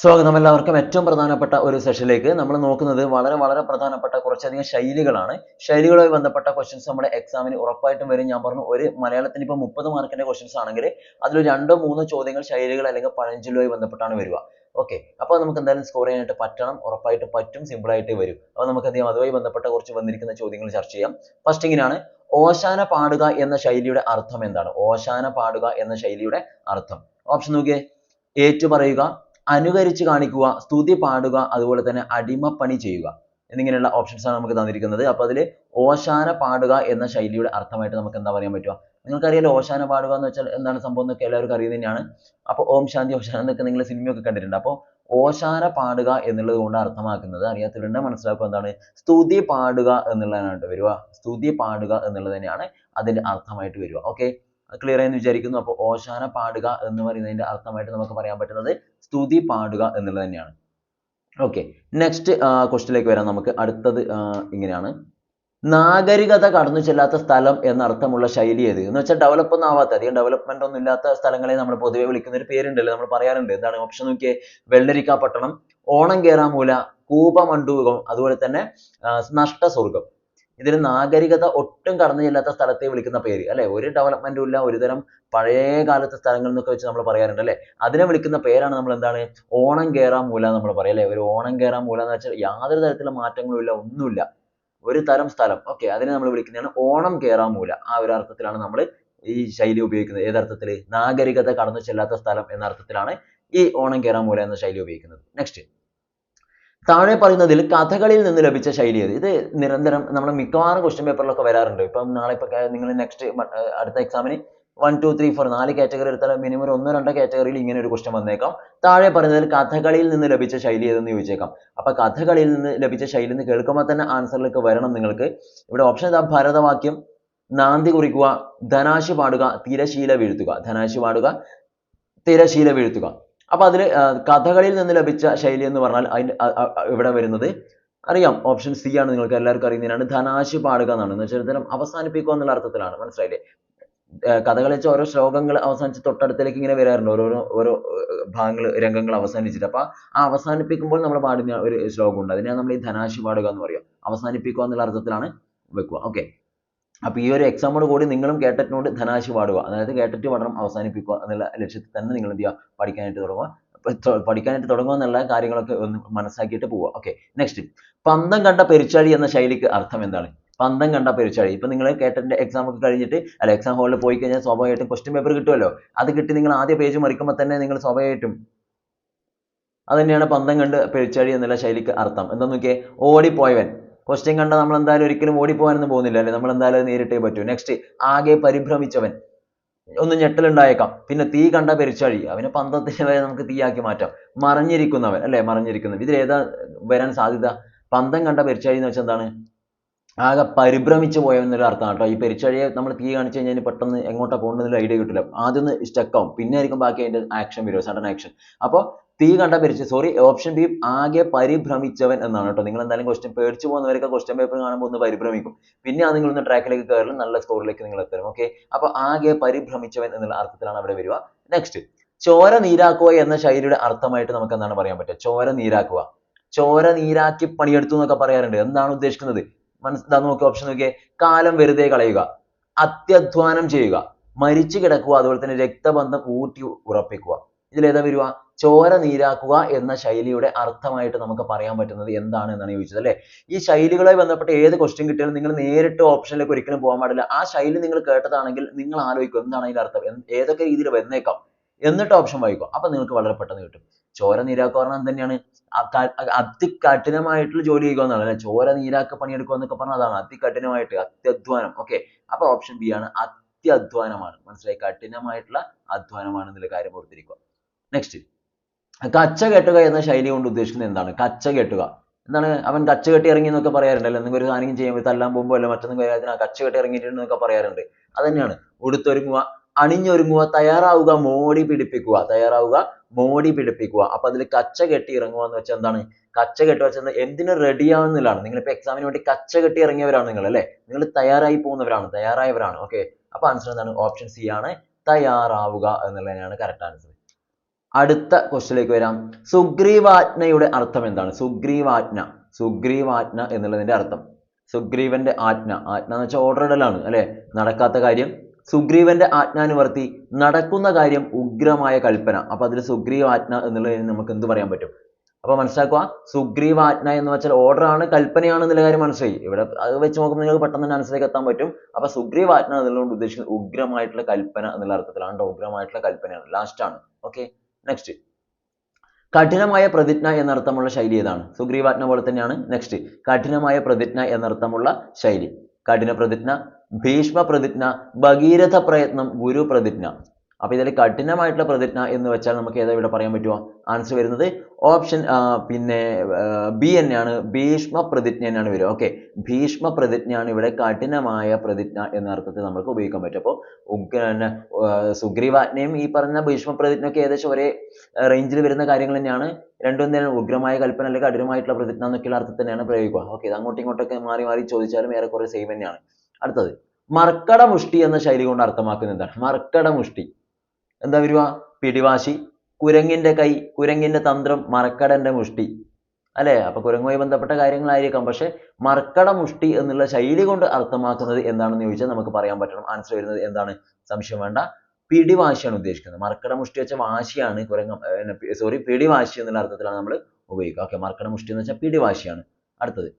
സ്വാഗതം എല്ലാവർക്കും. ഏറ്റവും പ്രധാനപ്പെട്ട ഒരു സെഷനിലേക്ക് നമ്മൾ നോക്കുന്നത് വളരെ വളരെ പ്രധാനപ്പെട്ട കുറച്ചധികം ശൈലികളാണ്. ശൈലികളുമായി ബന്ധപ്പെട്ട ക്വസ്റ്റ്യൻസ് നമ്മുടെ എക്സാമിന് ഉറപ്പായിട്ടും വരും. ഞാൻ പറഞ്ഞു ഒരു മലയാളത്തിന് ഇപ്പോൾ മുപ്പത് മാർക്കിന്റെ ക്വസ്റ്റ്യൻസ് ആണെങ്കിൽ അതിൽ രണ്ടോ മൂന്നോ ചോദ്യങ്ങൾ ശൈലികൾ അല്ലെങ്കിൽ പഴഞ്ചൊല്ലുമായി ബന്ധപ്പെട്ടാണ് വരിക. ഓക്കെ അപ്പോൾ നമുക്ക് എന്തായാലും സ്കോർ ചെയ്യാനായിട്ട് പറ്റണം. ഉറപ്പായിട്ട് പറ്റും. സിമ്പിൾ ആയിട്ട് വരും. അപ്പോൾ നമുക്ക് ചെയ്യാം? അതുമായി ബന്ധപ്പെട്ട കുറച്ച് വന്നിരിക്കുന്ന ചോദ്യങ്ങൾ ചർച്ച ചെയ്യാം. ഫസ്റ്റ് ഇങ്ങനെയാണ്. ഓശാന പാടുക എന്ന ശൈലിയുടെ അർത്ഥം എന്താണ്? ഓശാന പാടുക എന്ന ശൈലിയുടെ അർത്ഥം. ഓപ്ഷൻ നോക്കിയേ. ഏറ്റു പറയുക. അനുകരിച്ച് കാണിക്കുക സ്തുതി പാടുക അതുപോലെ തന്നെ അടിമപ്പണി ചെയ്യുക എന്നിങ്ങനെയുള്ള ഓപ്ഷൻസ് ആണ് നമുക്ക് തന്നിരിക്കുന്നത്. അപ്പോൾ അതിൽ ഓശാന പാടുക എന്ന ശൈലിയുടെ അർത്ഥമായിട്ട് നമുക്ക് എന്താ പറയാൻ പറ്റുക? നിങ്ങൾക്കറിയാലോ ഓശാന പാടുക എന്ന് വെച്ചാൽ എന്താണ് സംഭവം എന്നൊക്കെ എല്ലാവർക്കും അറിയുന്നത് തന്നെയാണ്. അപ്പോൾ ഓം ശാന്തി ഓം ശാന്തി എന്നൊക്കെ നിങ്ങൾ സിനിമയൊക്കെ കണ്ടിട്ടുണ്ട്. അപ്പോൾ ഓശാന പാടുക എന്നുള്ളത് കൊണ്ട് അർത്ഥമാക്കുന്നത് അറിയാത്തവരുണ്ടെങ്കിൽ മനസ്സിലാക്കുക എന്താണ്? സ്തുതി പാടുക എന്നുള്ളതാണ് കേട്ടോ വരിക. സ്തുതി പാടുക എന്നുള്ളത് തന്നെയാണ് അതിന്റെ അർത്ഥമായിട്ട് വരിക. ഓക്കെ ക്ലിയർ ആയെന്ന് വിചാരിക്കുന്നു. അപ്പോൾ ഓശാന പാടുക എന്ന് പറയുന്നതിന്റെ അർത്ഥമായിട്ട് നമുക്ക് പറയാൻ പറ്റുന്നത് സ്തുതി പാടുക എന്നുള്ളത് തന്നെയാണ്. ഓക്കെ നെക്സ്റ്റ് ക്വസ്റ്റിലേക്ക് വരാം നമുക്ക്. അടുത്തത് ഇങ്ങനെയാണ്. നാഗരികത കടന്നു ചെല്ലാത്ത സ്ഥലം എന്നർത്ഥമുള്ള ശൈലി ഏത്? എന്ന് വെച്ചാൽ ഡെവലപ്പ് ഒന്നും ആവാത്ത അധികം ഡെവലപ്മെന്റ് ഒന്നും ഇല്ലാത്ത സ്ഥലങ്ങളെ നമ്മൾ പൊതുവെ വിളിക്കുന്ന ഒരു പേരുണ്ടല്ലോ നമ്മൾ പറയാറുണ്ട്. എന്താണ്? ഓപ്ഷൻ നോക്കിയേ. വെള്ളരിക്കാപട്ടണം ഓണം കേറാമൂല കൂപമണ്ഡൂകം അതുപോലെ തന്നെ നഷ്ടസ്വർഗം ഇതിൽ നാഗരികത ഒട്ടും കടന്നു ചെല്ലാത്ത സ്ഥലത്തെ വിളിക്കുന്ന പേര് അല്ലെ? ഒരു ഡെവലപ്മെന്റും ഇല്ല ഒരു തരം പഴയ കാലത്തെ സ്ഥലങ്ങൾ എന്നൊക്കെ വെച്ച് നമ്മൾ പറയാറുണ്ട് അല്ലെ? അതിനെ വിളിക്കുന്ന പേരാണ് നമ്മൾ എന്താണ്? ഓണം കേറാൻ മൂല നമ്മൾ പറയാം അല്ലെ? ഒരു ഓണം കേറാൻ മൂല എന്ന് വെച്ചാൽ യാതൊരു തരത്തിലുള്ള മാറ്റങ്ങളും ഇല്ല ഒന്നുമില്ല. ഒരു തരം സ്ഥലം. ഓക്കെ അതിനെ നമ്മൾ വിളിക്കുന്നതാണ് ഓണം കേറാൻ മൂല. ആ ഒരു അർത്ഥത്തിലാണ് നമ്മൾ ഈ ശൈലി ഉപയോഗിക്കുന്നത്. ഏതർത്ഥത്തിൽ നാഗരികത കടന്നു ചെല്ലാത്ത സ്ഥലം എന്ന അർത്ഥത്തിലാണ് ഈ ഓണം കേറാൻ മൂല എന്ന ശൈലി ഉപയോഗിക്കുന്നത്. നെക്സ്റ്റ് താഴെ പറയുന്നതിൽ കഥകളിൽ നിന്ന് ലഭിച്ച ശൈലി ഏത് ഇത് നിരന്തരം നമ്മൾ മിക്കവാറും ക്വസ്റ്റ്യൻ പേപ്പറിലൊക്കെ വരാറുണ്ട്. ഇപ്പം നാളെ ഇപ്പൊ നിങ്ങൾ നെക്സ്റ്റ് അടുത്ത എക്സാമിന് വൺ ടു ത്രീ ഫോർ നാല് കാറ്റഗറി എടുത്താൽ മിനിമം ഒരു ഒന്നോ രണ്ടോ കാറ്റഗറിയിൽ ഇങ്ങനെ ഒരു ക്വസ്റ്റ്യൻ വന്നേക്കാം. താഴെ പറയുന്നതിൽ കഥകളിയിൽ നിന്ന് ലഭിച്ച ശൈലി ഏതെന്ന് ചോദിച്ചേക്കാം. അപ്പൊ കഥകളിയിൽ നിന്ന് ലഭിച്ച ശൈലി എന്ന് കേൾക്കുമ്പോൾ തന്നെ ആൻസറിലേക്ക് വരണം നിങ്ങൾക്ക്. ഇവിടെ ഓപ്ഷൻ ഇതാ ഭരതവാക്യം നാന്തി കുറിക്കുക ധനാശി പാടുക തിരശീല വീഴ്ത്തുക. ധനാശി പാടുക തിരശീല വീഴ്ത്തുക. അപ്പൊ അതിൽ കഥകളിയിൽ നിന്ന് ലഭിച്ച ശൈലി എന്ന് പറഞ്ഞാൽ അതിന്റെ അ- അ- അ- ഇവിടെ വരുന്നത് അറിയാം. ഓപ്ഷൻ സി ആണ് നിങ്ങൾക്ക് എല്ലാവർക്കും അറിയുന്നതിനാണ്. ധനാശി പാടുക എന്നാണ്. എന്ന് വെച്ചാൽ ഇത്തരം അവസാനിപ്പിക്കുക എന്നുള്ള അർത്ഥത്തിലാണ്. മനസ്സിലായില്ലേ? കഥകളിച്ച ഓരോ ശ്ലോകങ്ങൾ അവസാനിച്ച് തൊട്ടടുത്തേക്ക് ഇങ്ങനെ വരാറുണ്ട്. ഓരോരോ ഓരോ ഭാഗങ്ങൾ രംഗങ്ങൾ അവസാനിച്ചിട്ട്. അപ്പൊ ആ അവസാനിപ്പിക്കുമ്പോൾ നമ്മൾ പാടുന്ന ഒരു ശ്ലോകം ഉണ്ട് അതിനെയാണ് നമ്മൾ ഈ ധനാശി പാടുക എന്ന് പറയുക അവസാനിപ്പിക്കുക എന്നുള്ള അർത്ഥത്തിലാണ് വെക്കുക. ഓക്കെ. അപ്പൊ ഈ ഒരു എക്സാമോട് കൂടി നിങ്ങളും കേട്ടറ്റിനോട് ധനാശി പാടുക. അതായത് കേട്ടറ്റ് പഠനം അവസാനിപ്പിക്കുക എന്നുള്ള ലക്ഷ്യത്തിൽ തന്നെ നിങ്ങൾ എന്ത് ചെയ്യുക? പഠിക്കാനായിട്ട് തുടങ്ങുക. പഠിക്കാനായിട്ട് തുടങ്ങുക എന്നുള്ള കാര്യങ്ങളൊക്കെ ഒന്ന് മനസ്സിലാക്കിയിട്ട് പോവുക. ഓക്കെ നെക്സ്റ്റ് പന്തം കണ്ട പെരിച്ചാഴി എന്ന ശൈലിക്ക് അർത്ഥം എന്താണ്? പന്തം കണ്ട പെരിച്ചാഴി. ഇപ്പൊ നിങ്ങൾ കേട്ടറ്റിന്റെ എക്സാം ഒക്കെ കഴിഞ്ഞിട്ട് അല്ല എക്സാം ഹാളിൽ പോയി കഴിഞ്ഞാൽ സ്വാഭാവികമായിട്ടും ക്വസ്റ്റ്യൻ പേപ്പർ കിട്ടുമല്ലോ? അത് കിട്ടി നിങ്ങൾ ആദ്യ പേജ് മറിക്കുമ്പോൾ തന്നെ നിങ്ങൾ സ്വാഭാവികമായിട്ടും അത് തന്നെയാണ് പന്തം കണ്ട് പെരിച്ചാഴി എന്നുള്ള ശൈലിക്ക് അർത്ഥം. എന്താ നോക്കിയേ? ഓടിപ്പോയവൻ. ക്വസ്റ്റ്യൻ കണ്ടാൽ നമ്മൾ എന്തായാലും ഒരിക്കലും ഓടിപ്പോകാനൊന്നും പോകുന്നില്ല അല്ലേ? നമ്മൾ എന്തായാലും അത് നേരിട്ടേ പറ്റൂ. നെക്സ്റ്റ് ആകെ പരിഭ്രമിച്ചവൻ. ഒന്ന് ഞെട്ടലുണ്ടായേക്കാം. പിന്നെ തീ കണ്ട പെരിച്ചാഴി. അവനെ പന്തത്തിന് വരെ നമുക്ക് തീയാക്കി മാറ്റാം. മറഞ്ഞിരിക്കുന്നവൻ അല്ലേ? മറഞ്ഞിരിക്കുന്നവൻ. ഇതിൽ ഏതാ വരാൻ സാധ്യത? പന്തം കണ്ട പെരിച്ചാഴി എന്ന് വെച്ചാൽ എന്താണ്? ആകെ പരിഭ്രമിച്ചു പോയവൻ എന്നൊരു അർത്ഥമാണ് കേട്ടോ. ഈ പെരിച്ചാഴിയെ നമ്മൾ തീ കാണിച്ചു കഴിഞ്ഞാൽ പെട്ടെന്ന് എങ്ങോട്ടാ പോകേണ്ടതിൽ ഐഡിയ കിട്ടില്ല. ആദ്യം ഒന്ന് ആവും. പിന്നെ ആയിരിക്കും ബാക്കി അതിന്റെ ആക്ഷൻ വരിക. സഡൻ ആക്ഷൻ അപ്പോൾ തീ കണ്ട പേടിച്ച് സോറി ഓപ്ഷൻ ബി ആകെ പരിഭ്രമിച്ചവൻ എന്നാണ് കേട്ടോ. നിങ്ങൾ എന്തായാലും ക്വസ്റ്റ്യൻ പേടിച്ചു പോകുന്നവരൊക്കെ ക്വസ്റ്റ്യൻ പേപ്പർ കാണുമ്പോൾ ഒന്ന് പരിഭ്രമിക്കും. പിന്നെ നിങ്ങൾ ഒന്ന് ട്രാക്കിലേക്ക് കയറലും നല്ല സ്കോറിലേക്ക് നിങ്ങൾ എത്തരും ഓക്കെ അപ്പൊ ആകെ പരിഭ്രമിച്ചവൻ എന്നുള്ള അർത്ഥത്തിലാണ് അവിടെ വരിക. നെക്സ്റ്റ് ചോര നീരാക്കുക എന്ന ശൈലിയുടെ അർത്ഥമായിട്ട് നമുക്ക് എന്താണ് പറയാൻ പറ്റുക? ചോര നീരാക്കുക. ചോര നീരാക്കി പണിയെടുത്തു എന്നൊക്കെ പറയാറുണ്ട്. എന്താണ് ഉദ്ദേശിക്കുന്നത്? മനസ്സിലാ നോക്കി ഓപ്ഷൻ നോക്കിയേ. കാലം വെറുതെ കളയുക. അത്യധ്വാനം ചെയ്യുക. മരിച്ചു കിടക്കുക. അതുപോലെ തന്നെ രക്തബന്ധം ഊട്ടി ഉറപ്പിക്കുക. ഇതിലേതാ വരിക? ചോര നീരാക്കുക എന്ന ശൈലിയുടെ അർത്ഥമായിട്ട് നമുക്ക് പറയാൻ പറ്റുന്നത് എന്താണ് എന്നാണ് ചോദിച്ചത് അല്ലേ? ഈ ശൈലികളുമായി ബന്ധപ്പെട്ട് ഏത് ക്വസ്റ്റ്യൻ കിട്ടിയാലും നിങ്ങൾ നേരിട്ട് ഓപ്ഷനിലേക്ക് ഒരിക്കലും പോകാൻ പാടില്ല. ആ ശൈലി നിങ്ങൾ കേട്ടതാണെങ്കിൽ നിങ്ങൾ ആലോചിക്കും എന്താണ് അതിന്റെ അർത്ഥം? ഏതൊക്കെ രീതിയിൽ വന്നേക്കാം? എന്നിട്ട് ഓപ്ഷൻ വായിക്കും. അപ്പൊ നിങ്ങൾക്ക് വളരെ പെട്ടെന്ന് കിട്ടും. ചോര നീരാക്കുക പറഞ്ഞാൽ തന്നെയാണ്? അതികഠിനമായിട്ടുള്ള ജോലി ചെയ്യുക എന്നാണ് അല്ലെ? ചോര നീരാക്ക പണിയെടുക്കുക എന്നൊക്കെ പറഞ്ഞാൽ അതാണ് അതികഠിനമായിട്ട് അത്യധ്വാനം. ഓക്കെ അപ്പൊ ഓപ്ഷൻ ബി ആണ് അത്യധ്വാനമാണ്. മനസ്സിലായി? കഠിനമായിട്ടുള്ള അധ്വാനമാണ് എന്നുള്ള കാര്യം ഓർത്തിരിക്കുക. നെക്സ്റ്റ് കച്ച കെട്ടുക എന്ന ശൈലി കൊണ്ട് ഉദ്ദേശിക്കുന്നത് എന്താണ്? കച്ച കെട്ടുക. എന്താണ്? അവൻ കച്ച കെട്ടി ഇറങ്ങി എന്നൊക്കെ പറയാറുണ്ടല്ലോ. എന്തെങ്കിലും ഒരു സാധനം ചെയ്യുമ്പോൾ തല്ലാൻ പോകുമ്പോൾ അല്ല മറ്റൊന്നും കാര്യത്തിന് ആ കച്ച കെട്ടി ഇറങ്ങിയിട്ടുണ്ട് എന്നൊക്കെ പറയാറുണ്ട്. അത് തന്നെയാണ് ഉടുത്തൊരുങ്ങുക അണിഞ്ഞൊരുങ്ങുക തയ്യാറാവുക മോടി പിടിപ്പിക്കുക. തയ്യാറാവുക മോടി പിടിപ്പിക്കുക. അപ്പൊ അതിൽ കച്ച കെട്ടി ഇറങ്ങുക എന്ന് വെച്ചാൽ എന്താണ്? കച്ച കെട്ടി വെച്ചാൽ എന്തിനു റെഡി നിങ്ങളിപ്പോ എക്സാമിന് വേണ്ടി കച്ച കെട്ടി ഇറങ്ങിയവരാണ് നിങ്ങൾ അല്ലേ? നിങ്ങൾ തയ്യാറായി പോകുന്നവരാണ്. തയ്യാറായവരാണ്. ഓക്കെ അപ്പൊ ആൻസർ എന്താണ്? ഓപ്ഷൻ സി ആണ്. തയ്യാറാവുക എന്നുള്ളതിനാണ് കറക്റ്റ് ആൻസർ അടുത്ത ക്വസ്റ്റിലേക്ക് വരാം. സുഗ്രീവാജ്ഞയുടെ അർത്ഥം എന്താണ്? സുഗ്രീവാജ്ഞ. സുഗ്രീവാജ്ഞ എന്നുള്ളതിന്റെ അർത്ഥം. സുഗ്രീവന്റെ ആജ്ഞ. ആജ്ഞ എന്ന് വെച്ചാൽ ഓർഡറിടലാണ് അല്ലെ? നടക്കാത്ത കാര്യം. സുഗ്രീവന്റെ ആജ്ഞാനുവർത്തി നടക്കുന്ന കാര്യം ഉഗ്രമായ കൽപ്പന. അപ്പൊ അതിൽ സുഗ്രീവാജ്ഞ എന്നുള്ളതിന് നമുക്ക് എന്ത് പറയാൻ പറ്റും? അപ്പൊ മനസ്സിലാക്കുക സുഗ്രീവാജ്ഞ എന്ന് വെച്ചാൽ ഓർഡറാണ് കൽപ്പനയാണ് എന്നുള്ള കാര്യം മനസ്സിലായി. ഇവിടെ അത് വെച്ച് നോക്കുമ്പോൾ നിങ്ങൾക്ക് പെട്ടെന്ന് തന്നെ മനസ്സിലേക്ക് എത്താൻ പറ്റും. അപ്പൊ സുഗ്രീവാജ്ഞ എന്നുള്ളതുകൊണ്ട് ഉദ്ദേശിക്കുന്നത് ഉഗ്രമായിട്ടുള്ള കൽപ്പന എന്നുള്ള അർത്ഥത്തിലാണ് ട്ടോ. ഉഗ്രമായിട്ടുള്ള കൽപ്പനയാണ്. ലാസ്റ്റ് ആണ്. ഓക്കെ നെക്സ്റ്റ് കഠിനമായ പ്രതിജ്ഞ എന്നർത്ഥമുള്ള ശൈലി ഏതാണ്? സുഗ്രീവാജ്ഞ പോലെ തന്നെയാണ്. നെക്സ്റ്റ് കഠിനമായ പ്രതിജ്ഞ എന്നർത്ഥമുള്ള ശൈലി. കഠിന പ്രതിജ്ഞ ഭീഷ്മ പ്രതിജ്ഞ ഭഗീരഥ പ്രയത്നം ഗുരു പ്രതിജ്ഞ. അപ്പൊ ഇതിൽ കഠിനമായിട്ടുള്ള പ്രതിജ്ഞ എന്ന് വെച്ചാൽ നമുക്ക് ഏതാ ഇവിടെ പറയാൻ പറ്റുമോ ആൻസർ വരുന്നത് ഓപ്ഷൻ പിന്നെ ബി തന്നെയാണ്. ഭീഷ്മ പ്രതിജ്ഞ തന്നെയാണ് വരിക. ഓക്കെ ഭീഷ്മ പ്രതിജ്ഞയാണ് ഇവിടെ കഠിനമായ പ്രതിജ്ഞ എന്ന അർത്ഥത്തിൽ നമുക്ക് ഉപയോഗിക്കാൻ പറ്റും. അപ്പോൾ പിന്നെ, സുഗ്രീവാജ്ഞയും ഈ പറഞ്ഞ ഭീഷ്മ പ്രതിജ്ഞയൊക്കെ ഏകദേശം ഒരേ റേഞ്ചിൽ വരുന്ന കാര്യങ്ങൾ തന്നെയാണ്. രണ്ടും തന്നെ ഉഗ്രമായ കൽപ്പന അല്ലെങ്കിൽ കഠിനമായിട്ടുള്ള പ്രതിജ്ഞ എന്നൊക്കെയുള്ള അർത്ഥത്തിൽ തന്നെയാണ് പ്രയോഗിക്കുക. ഓക്കെ ഇത് അങ്ങോട്ടും ഇങ്ങോട്ടൊക്കെ മാറി മാറി ചോദിച്ചാലും ഏറെക്കുറെ സെയിം തന്നെയാണ്. അടുത്തത്. മർക്കട മുഷ്ടി എന്ന ശൈലി കൊണ്ട് അർത്ഥമാക്കുന്നത് എന്താണ്? മർക്കട മുഷ്ടി. എന്താ വരുക പിടിവാശി. കുരങ്ങിന്റെ കൈ കുരങ്ങിന്റെ തന്ത്രം മറക്കടന്റെ മുഷ്ടി. അല്ലേ? അപ്പൊ കുരങ്ങുമായി ബന്ധപ്പെട്ട കാര്യങ്ങളായിരിക്കാം. പക്ഷെ മർക്കട മുഷ്ടി എന്നുള്ള ശൈലി കൊണ്ട് അർത്ഥമാക്കുന്നത് എന്താണെന്ന് ചോദിച്ചാൽ നമുക്ക് പറയാൻ പറ്റണം. ആൻസർ വരുന്നത് എന്താണ്? സംശയം വേണ്ട. പിടിവാശിയാണ് ഉദ്ദേശിക്കുന്നത്. മർക്കട മുഷ്ടി വെച്ച വാശിയാണ് കുരങ്ങ സോറി പിടിവാശി എന്നുള്ള അർത്ഥത്തിലാണ് നമ്മൾ ഉപയോഗിക്കുക. ഓക്കെ മർക്കട മുഷ്ടി എന്ന് വെച്ചാൽ പിടിവാശിയാണ്. അടുത്തത്.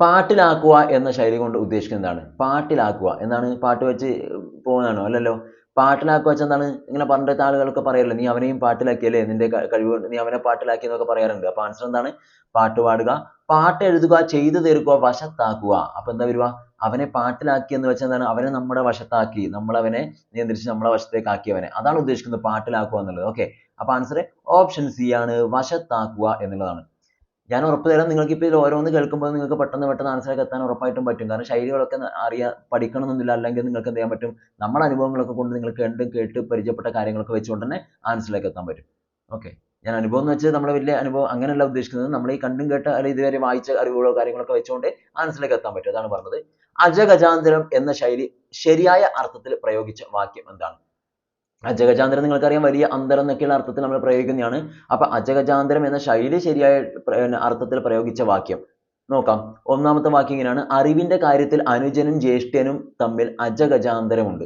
പാട്ടിലാക്കുക എന്ന ശൈലി കൊണ്ട് ഉദ്ദേശിക്കുന്നത് എന്താണ്? പാട്ടിലാക്കുക. എന്താണ്? പാട്ട് വെച്ച് പോകുന്നതാണോ അല്ലല്ലോ. പാട്ടിലാക്കുക വെച്ചാൽ എന്താണ് ഇങ്ങനെ പണ്ടത്തെ ആളുകളൊക്കെ പറയാറില്ലേ നീ അവനെയും പാട്ടിലാക്കിയല്ലേ? നിന്റെ കഴിവ് കൊണ്ട് നീ അവനെ പാട്ടിലാക്കി എന്നൊക്കെ പറയാറുണ്ട്. അപ്പൊ ആൻസർ എന്താണ്? പാട്ട് പാടുക. പാട്ട് എഴുതുക ചെയ്തു തീർക്കുക വശത്താക്കുക. അപ്പൊ എന്താ വരുക? അവനെ പാട്ടിലാക്കി എന്ന് വെച്ചാൽ എന്താണ്? അവനെ നമ്മുടെ വശത്താക്കി. നമ്മൾ അവനെ നിയന്ത്രിച്ച് നമ്മളെ വശത്തേക്ക് ആക്കിയവനെ അതാണ് ഉദ്ദേശിക്കുന്നത് പാട്ടിലാക്കുക എന്നുള്ളത്. ഓക്കെ അപ്പൊ ആൻസർ ഓപ്ഷൻ സി ആണ്. വശത്താക്കുക എന്നുള്ളതാണ്. ഞാൻ ഉറപ്പ് തരാം നിങ്ങൾക്ക് ഇപ്പോ ഇതിൽ ഓരോന്ന് കേൾക്കുമ്പോൾ നിങ്ങൾക്ക് പെട്ടെന്ന് പെട്ടെന്ന് ആൻസറൊക്കെ എത്താൻ ഉറപ്പായിട്ടും പറ്റും. കാരണം ശൈലികളൊക്കെ അറിയാ പഠിക്കണമെന്നൊന്നുമില്ല അല്ലെങ്കിൽ നിങ്ങൾക്ക് എന്ത് ചെയ്യാൻ പറ്റും? നമ്മുടെ അനുഭവങ്ങളൊക്കെ കൊണ്ട് നിങ്ങൾ കണ്ട് കേട്ട് പരിചയപ്പെട്ട കാര്യങ്ങളൊക്കെ വെച്ചുകൊണ്ട് തന്നെ ആൻസറിലേക്ക് എത്താൻ പറ്റും. ഓക്കെ ഞാൻ അനുഭവം എന്ന് വെച്ചാൽ നമ്മുടെ വലിയ അനുഭവം അങ്ങനെയല്ല ഉദ്ദേശിക്കുന്നത്. നമ്മൾ ഈ കണ്ടും കേട്ട അല്ലെങ്കിൽ ഇതുവരെ വായിച്ച അറിവുകളോ കാര്യങ്ങളൊക്കെ വെച്ചുകൊണ്ട് ആൻസറിലേക്ക് എത്താൻ പറ്റും. അതാണ് പറഞ്ഞത്. അജഗജാന്തരം എന്ന ശൈലി ശരിയായ അർത്ഥത്തിൽ പ്രയോഗിച്ച വാക്യം എന്താണ്? അജഗജാന്തരം നിങ്ങൾക്കറിയാം വലിയ അന്തരം എന്നൊക്കെയുള്ള അർത്ഥത്തിൽ നമ്മൾ പ്രയോഗിക്കുന്നതാണ്. അപ്പൊ അജഗജാന്തരം എന്ന ശൈലി ശരിയായ അർത്ഥത്തിൽ പ്രയോഗിച്ച വാക്യം. നോക്കാം. ഒന്നാമത്തെ വാക്യം ഇങ്ങനെയാണ്. അറിവിന്റെ കാര്യത്തിൽ അനുജനും ജ്യേഷ്ഠനും തമ്മിൽ അജഗജാന്തരമുണ്ട്.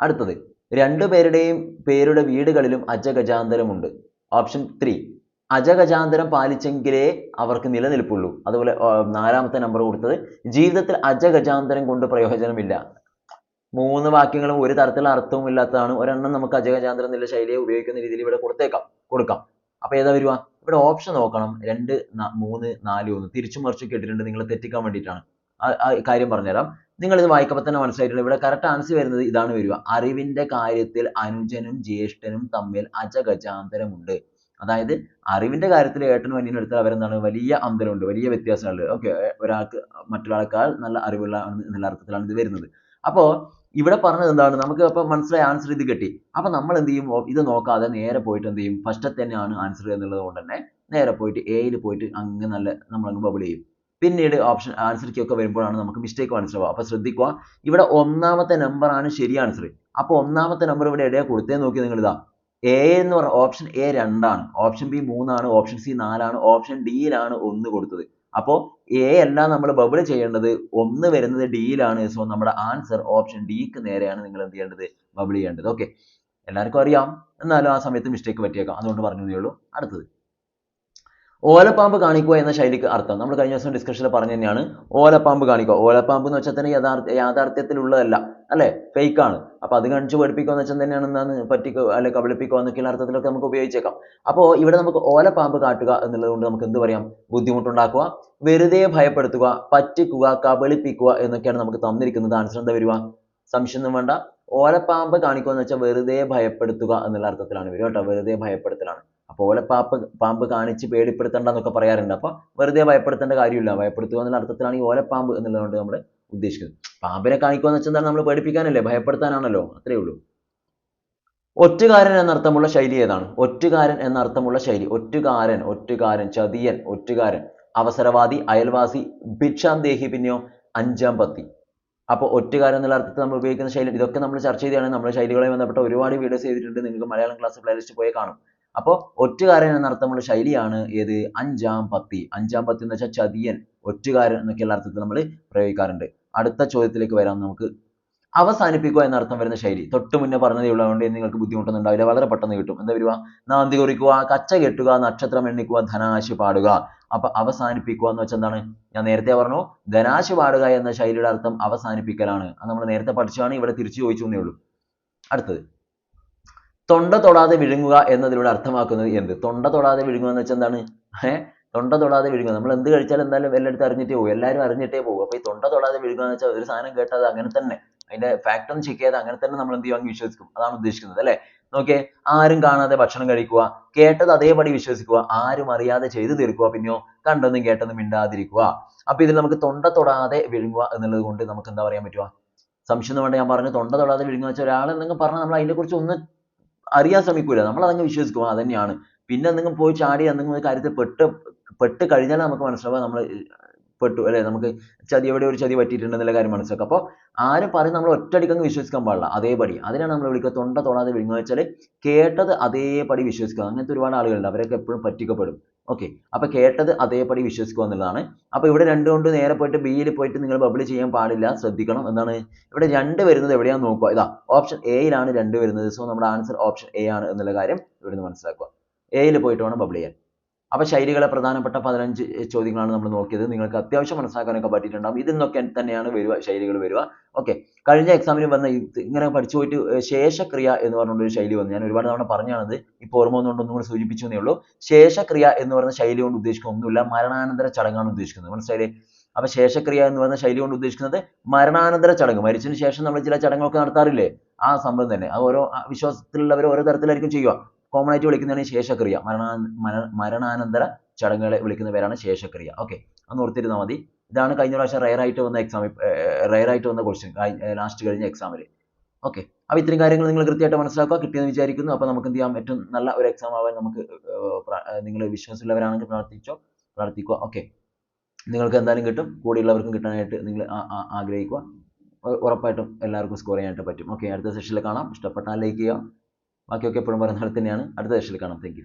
അടുത്തത്. രണ്ടുപേരുടെയും പേരുടെ വീടുകളിലും അജഗജാന്തരമുണ്ട്. Option three. അജഗജാന്തരം പാലിച്ചെങ്കിലേ അവർക്ക് നിലനിൽപ്പുള്ളൂ. അതുപോലെ നാലാമത്തെ നമ്പർ കൊടുത്തത്. ജീവിതത്തിൽ അജഗജാന്തരം കൊണ്ട് പ്രയോജനമില്ല. മൂന്ന് വാക്യങ്ങളും ഒരു തരത്തിലുള്ള അർത്ഥവും ഇല്ലാത്തതാണ്. ഒരെണ്ണം നമുക്ക് അജഗജാന്തരം എന്നുള്ള ശൈലിയെ ഉപയോഗിക്കുന്ന രീതിയിൽ ഇവിടെ കൊടുത്തേക്കാം. കൊടുക്കാം. അപ്പൊ ഏതാ വരുക? ഇവിടെ ഓപ്ഷൻ നോക്കണം. രണ്ട് മൂന്ന് നാല് ഒന്ന്. തിരിച്ചു മറിച്ച് കേട്ടിട്ടുണ്ട്. നിങ്ങൾ തെറ്റിക്കാൻ വേണ്ടിയിട്ടാണ്. കാര്യം പറഞ്ഞുതരാം. നിങ്ങൾ ഇത് വായിക്കുമ്പോൾ തന്നെ മനസ്സിലായിട്ടുണ്ട്. ഇവിടെ കറക്റ്റ് ആൻസർ വരുന്നത് ഇതാണ് വരിക. അറിവിന്റെ കാര്യത്തിൽ അനുജനും ജ്യേഷ്ഠനും തമ്മിൽ അജഗജാന്തരമുണ്ട്. അതായത് അറിവിന്റെ കാര്യത്തിൽ ഏട്ടനും അനിയനും എടുത്താൽ അവരെന്താണ്? വലിയ അന്തരമുണ്ട്. വലിയ വ്യത്യാസമുണ്ട് ഓക്കെ. ഒരാൾക്ക് മറ്റൊരാൾക്കാൾ നല്ല അറിവുള്ള എന്നുള്ള അർത്ഥത്തിലാണ് ഇത് വരുന്നത്. അപ്പോ ഇവിടെ പറഞ്ഞത് എന്താണ്? നമുക്ക് അപ്പൊ മനസ്സിലായ ആൻസർ ഇത് കിട്ടി. അപ്പൊ നമ്മൾ എന്ത് ചെയ്യും? ഇത് നോക്കാതെ നേരെ പോയിട്ട് എന്ത് ചെയ്യും? ഫസ്റ്റ് തന്നെയാണ് ആൻസർ എന്നുള്ളത് കൊണ്ട് തന്നെ നേരെ പോയിട്ട് എയിൽ പോയിട്ട് അങ്ങ് നല്ല നമ്മൾ അങ്ങ് ബബിൾ ചെയ്യും. പിന്നീട് ഓപ്ഷൻ ആൻസർ ഒക്കെ വരുമ്പോഴാണ് നമുക്ക് മിസ്റ്റേക്ക് മനസ്സിലാവുക അപ്പോൾ ശ്രദ്ധിക്കുക. ഇവിടെ ഒന്നാമത്തെ നമ്പർ ആണ് ശരി ആൻസർ അപ്പോൾ ഒന്നാമത്തെ നമ്പർ ഇവിടെ ഇടയെ കൊടുത്തേ നോക്കി നിങ്ങൾ ഇതാ എ എന്ന് പറഞ്ഞ ഓപ്ഷൻ എ രണ്ടാണ്. ഓപ്ഷൻ ബി മൂന്നാണ്. ഓപ്ഷൻ സി നാലാണ്. ഓപ്ഷൻ ഡിയിലാണ് ഒന്ന് കൊടുത്തത്. അപ്പോ എ അല്ല നമ്മൾ ബബിൾ ചെയ്യേണ്ടത്. ഒന്ന് വരുന്നത് ഡിയിലാണ് സോ നമ്മുടെ ആൻസർ ഓപ്ഷൻ ഡിക്ക് നേരെയാണ് നിങ്ങൾ എന്ത് ചെയ്യേണ്ടത്? ബബിൾ ചെയ്യേണ്ടത്. ഓക്കെ എല്ലാവർക്കും അറിയാം. എന്നാലും ആ സമയത്ത് മിസ്റ്റേക്ക് പറ്റിയേക്കാം. അതുകൊണ്ട് പറഞ്ഞതേ ഉള്ളൂ. അടുത്തത്. ഓലപ്പാമ്പ് കാണിക്കുക എന്ന ശൈലിക്ക് അർത്ഥം. നമ്മൾ കഴിഞ്ഞ ദിവസം ഡിസ്കഷനിൽ പറഞ്ഞു തന്നെയാണ് ഓലപ്പാമ്പ് കാണിക്കുക. ഓലപ്പാമ്പ് എന്ന് വെച്ചാൽ തന്നെ യഥാർത്ഥ യാഥാർത്ഥ്യത്തിലുള്ളതല്ല അല്ലേ? ഫേക്ക് ആണ്. അപ്പൊ അത് കാണിച്ച് പഠിപ്പിക്കുക എന്ന് വെച്ചാൽ തന്നെയാണ് എന്താണ്? പറ്റിക്കുക അല്ലെ കബളിപ്പിക്കുക എന്നൊക്കെയുള്ള അർത്ഥത്തിലൊക്കെ നമുക്ക് ഉപയോഗിച്ചേക്കാം. അപ്പോൾ ഇവിടെ നമുക്ക് ഓലപ്പാമ്പ് കാട്ടുക എന്നുള്ളത് കൊണ്ട് നമുക്ക് എന്ത് പറയാം? ബുദ്ധിമുട്ടുണ്ടാക്കുക വെറുതെ ഭയപ്പെടുത്തുക പറ്റിക്കുക കബളിപ്പിക്കുക എന്നൊക്കെയാണ് നമുക്ക് തന്നിരിക്കുന്നത്. ആൻസർ എന്താ വരിക? സംശയമൊന്നും വേണ്ട. ഓലപ്പാമ്പ് കാണിക്കുക എന്ന് വെച്ചാൽ വെറുതെ ഭയപ്പെടുത്തുക എന്നുള്ള അർത്ഥത്തിലാണ് വരിക കേട്ടോ. വെറുതെ ഭയപ്പെടുത്തലാണ്. അപ്പൊ പാപ്പ് പാമ്പ് കാണിച്ച് പേടിപ്പെടുത്തണ്ട എന്നൊക്കെ പറയാറുണ്ട്. അപ്പോൾ വെറുതെ ഭയപ്പെടുത്തേണ്ട കാര്യമില്ല. ഭയപ്പെടുത്തുക എന്നുള്ള അർത്ഥത്തിലാണ് ഈ ഓലപ്പാമ്പ് എന്നുള്ളതുകൊണ്ട് നമ്മൾ ഉദ്ദേശിക്കുന്നത്. പാമ്പിനെ കാണിക്കുക എന്ന് വെച്ചാൽ നമ്മൾ പേടിപ്പിക്കാനല്ലേ? ഭയപ്പെടുത്താനാണല്ലോ. അത്രേ ഉള്ളൂ. ഒറ്റുകാരൻ എന്നർത്ഥമുള്ള ശൈലി ഏതാണ്? ഒറ്റുകാരൻ എന്നർത്ഥമുള്ള ശൈലി. ഒറ്റുകാരൻ ഒറ്റുകാരൻ ചതിയൻ ഒറ്റുകാരൻ അവസരവാദി അയൽവാസി ഭിക്ഷാന്തേഹി പിന്നെയോ അഞ്ചാം പത്തി. അപ്പോൾ ഒറ്റുകാരൻ എന്നുള്ള അർത്ഥത്തിൽ നമ്മൾ ഉപയോഗിക്കുന്ന ശൈലി ഇതൊക്കെ നമ്മൾ ചർച്ച ചെയ്തതാണ്. നമ്മുടെ ശൈലികളെ ബന്ധപ്പെട്ട ഒരുപാട് വീഡിയോസ് ചെയ്തിട്ടുണ്ട്. നിങ്ങൾക്ക് മലയാളം ക്ലാസ് പ്ലേലിസ്റ്റ് പോയി കാണും. അപ്പോൾ ഒറ്റുകാരൻ എന്ന അർത്ഥമുള്ള ശൈലിയാണ് ഏത്? അഞ്ചാം പത്തി. അഞ്ചാം പത്തി എന്ന് വെച്ചാൽ ചതിയൻ. ഒറ്റുകാരൻ എന്നൊക്കെയുള്ള അർത്ഥത്തിൽ നമ്മൾ പ്രയോഗിക്കാറുണ്ട്. അടുത്ത ചോദ്യത്തിലേക്ക് വരാം നമുക്ക്. അവസാനിപ്പിക്കുക എന്ന അർത്ഥം വരുന്ന ശൈലി. തൊട്ട് മുന്നേ പറഞ്ഞതേ ഉള്ളതുകൊണ്ട് നിങ്ങൾക്ക് ബുദ്ധിമുട്ടൊന്നും ഉണ്ടാവില്ല. വളരെ പെട്ടെന്ന് കിട്ടും. എന്താ വരുക? നാന്തി കുറിക്കുക കച്ച കെട്ടുക നക്ഷത്രം എണ്ണിക്കുക ധനാശി പാടുക. അപ്പൊ അവസാനിപ്പിക്കുക എന്ന് വെച്ചാൽ എന്താണ്? ഞാൻ നേരത്തെ പറഞ്ഞു ധനാശി പാടുക എന്ന ശൈലിയുടെ അർത്ഥം അവസാനിപ്പിക്കലാണ്. അത് നമ്മൾ നേരത്തെ പഠിച്ചതാണ്. ഇവിടെ തിരിച്ചു ചോദിച്ചു എന്നേ ഉള്ളൂ. അടുത്തത്. തൊണ്ട തൊടാതെ വിഴുങ്ങുക എന്നതിലൂടെ അർത്ഥമാക്കുന്നത് എന്ത്? തൊണ്ട തൊടാതെ വിഴുങ്ങുക എന്ന് വെച്ചാൽ എന്താണ്? ഏഹ് തൊണ്ട തൊടാതെ വിഴുങ്ങുക. നമ്മൾ എന്ത് കഴിച്ചാലും എന്തായാലും എല്ലായിടത്തും അറിഞ്ഞിട്ടേ പോകും എല്ലാവരും അറിഞ്ഞിട്ടേ പോകും അപ്പൊ ഈ തൊണ്ട തൊടാതെ വിഴുങ്ങുക എന്ന് വെച്ചാൽ ഒരു സാധനം കേട്ടത് അങ്ങനെ തന്നെ. അതിന്റെ ഫാക്ട് ഒന്നും ചെക്ക് ചെയ്യാതെ അങ്ങനെ തന്നെ നമ്മൾ എന്ത് ചെയ്യും വിശ്വസിക്കും. അതാണ് ഉദ്ദേശിക്കുന്നത് അല്ലേ? നോക്കിയേ ആരും കാണാതെ ഭക്ഷണം കഴിക്കുക കേട്ടത് അതേപടി വിശ്വസിക്കുക ആരും അറിയാതെ ചെയ്തു തീർക്കുക പിന്നെയോ കണ്ടൊന്നും കേട്ടൊന്നും മിണ്ടാതിരിക്കുക. അപ്പൊ ഇതിൽ നമുക്ക് തൊണ്ട തൊടാതെ വിഴുങ്ങുക എന്നുള്ളത് കൊണ്ട് നമുക്ക് എന്താ പറയാൻ പറ്റുക സംശയം ഒന്നും വേണ്ട ഞാൻ പറഞ്ഞു. തൊണ്ട തൊടാതെ വിഴുങ്ങുക വെച്ചാൽ ഒരാൾ എന്തെങ്കിലും പറഞ്ഞാൽ നമ്മൾ അതിനെ കുറിച്ച് ഒന്ന് അറിയാൻ ശ്രമിക്കൂല. നമ്മൾ അതങ്ങ് വിശ്വസിക്കും ആ തന്നെയാണ് പിന്നെ എന്തെങ്കിലും പോയി ചാടി എന്തെങ്കിലും ഒരു കാര്യത്തിൽ പെട്ട് പെട്ട് കഴിഞ്ഞാൽ നമുക്ക് മനസ്സിലാവുക നമ്മൾ പെട്ടു അല്ലെ നമുക്ക് ചതി എവിടെ ഒരു ചതി പറ്റിയിട്ടുണ്ടെന്നുള്ള കാര്യം മനസ്സിലാക്കുക അപ്പോൾ ആരും പറയും നമ്മൾ ഒറ്റയടിക്കങ്ങ് വിശ്വസിക്കാൻ പാടില്ല. അതേപടി. അതിനാണ് നമ്മൾ വിളിക്കുക. തൊണ്ട തൊടാതെ വിഴുങ്ങുക വെച്ചാൽ കേട്ടത് അതേപടി വിശ്വസിക്കുക. അങ്ങനത്തെ ഒരുപാട് ആളുകളുണ്ട്. അവരൊക്കെ എപ്പോഴും പറ്റിക്കപ്പെടും. ഓക്കെ അപ്പൊ കേട്ടത് അതേപടി വിശ്വസിക്കുക എന്നുള്ളതാണ്. അപ്പൊ ഇവിടെ രണ്ട് കൊണ്ട് നേരെ പോയിട്ട് ബിയിൽ പോയിട്ട് നിങ്ങൾ ബബിൾ ചെയ്യാൻ പാടില്ല. ശ്രദ്ധിക്കണം. എന്താണ്? ഇവിടെ രണ്ട് വരുന്നത് എവിടെയാന്ന് നോക്കുക. ഇതാ ഓപ്ഷൻ എയിലാണ് രണ്ട് വരുന്നത്. സോ നമ്മുടെ ആൻസർ ഓപ്ഷൻ എ ആണ് എന്നുള്ള കാര്യം ഇവിടുന്ന് മനസ്സിലാക്കുക. എയിൽ പോയിട്ട് വേണം ബബിൾ ചെയ്യാൻ. അപ്പൊ ശൈലികളെ പ്രധാനപ്പെട്ട പതിനഞ്ച് ചോദ്യങ്ങളാണ് നമ്മൾ നോക്കിയത്. നിങ്ങൾക്ക് അത്യാവശ്യം മനസ്സിലാക്കാനൊക്കെ പറ്റിയിട്ടുണ്ടാകും ഇതിന്നൊക്കെ തന്നെയാണ് വരിക ശൈലികൾ വരിക. ഓക്കെ കഴിഞ്ഞ എക്സാമിന് വന്ന ഇങ്ങനെ പഠിച്ചു പോയിട്ട് ശേഷക്രിയ എന്ന് പറഞ്ഞുകൊണ്ട് ഒരു ശൈലി വന്നു. ഞാൻ ഒരുപാട് തവണ പറഞ്ഞാണത്. ഇപ്പോൾ ഓർമ്മ വന്നുകൊണ്ട് ഒന്നും കൂടി സൂചിപ്പിച്ചു എന്നേ ഉള്ളൂ. ശേഷക്രിയ എന്ന് പറയുന്ന ശൈലി കൊണ്ട് ഉദ്ദേശിക്കുന്നത് ഒന്നുമില്ല മരണാനന്തര ചടങ്ങാണ് ഉദ്ദേശിക്കുന്നത്. മനസ്സിലായില്ലേ? അപ്പൊ ശേഷക്രിയ എന്ന് പറയുന്ന ശൈലി കൊണ്ട് ഉദ്ദേശിക്കുന്നത് മരണാനന്തര ചടങ്ങ്. മരിച്ചതിന് ശേഷം നമ്മൾ ചില ചടങ്ങുകളൊക്കെ നടത്താറില്ലേ? ആ സംഭവം തന്നെ. അത് ഓരോ വിശ്വാസത്തിലുള്ളവർ ഓരോ തരത്തിലായിരിക്കും ചെയ്യുക. കോമൺ ആയിട്ട് വിളിക്കുന്നതാണ് ശേഷക്രിയ. മരണാ മര- മരണാനന്തര ചടങ്ങുകളെ വിളിക്കുന്ന പേരാണ് ശേഷക്രിയ. ഓക്കെ അന്ന് ഓർത്തിരുന്നാൽ മതി. ഇതാണ് കഴിഞ്ഞ പ്രാവശ്യം റയർ ആയിട്ട് വന്ന എക്സാം റയർ ആയിട്ട് വന്ന ക്വസ്റ്റ്യൻ ലാസ്റ്റ് കഴിഞ്ഞ എക്സാമിൽ ഓക്കെ അപ്പോൾ ഇത്രയും കാര്യങ്ങൾ നിങ്ങൾ കൃത്യമായിട്ട് മനസ്സിലാക്കുക കിട്ടിയെന്ന് വിചാരിക്കുന്നു. അപ്പോൾ നമുക്ക് എന്ത് ചെയ്യാം? ഏറ്റവും നല്ല ഒരു എക്സാം ആവാൻ നമുക്ക് നിങ്ങൾ വിശ്വാസമുള്ളവരാണെങ്കിൽ പ്രാർത്ഥിച്ചോ പ്രാർത്ഥിക്കുക. ഓക്കെ നിങ്ങൾക്ക് എന്തായാലും കിട്ടും. കൂടെയുള്ളവർക്കും കിട്ടാനായിട്ട് നിങ്ങൾ ആഗ്രഹിക്കുക. ഉറപ്പായിട്ടും എല്ലാവർക്കും സ്കോർ ചെയ്യാനായിട്ട് പറ്റും. ഓക്കെ അടുത്ത സെഷനിൽ കാണാം. ഇഷ്ടപ്പെട്ടാൽ ലൈക്ക് ചെയ്യുക. ബാക്കിയൊക്കെ എപ്പോഴും പറയുന്ന പോലെ തന്നെയാണ്. അടുത്ത സെഷനിൽ കാണാം. താങ്ക്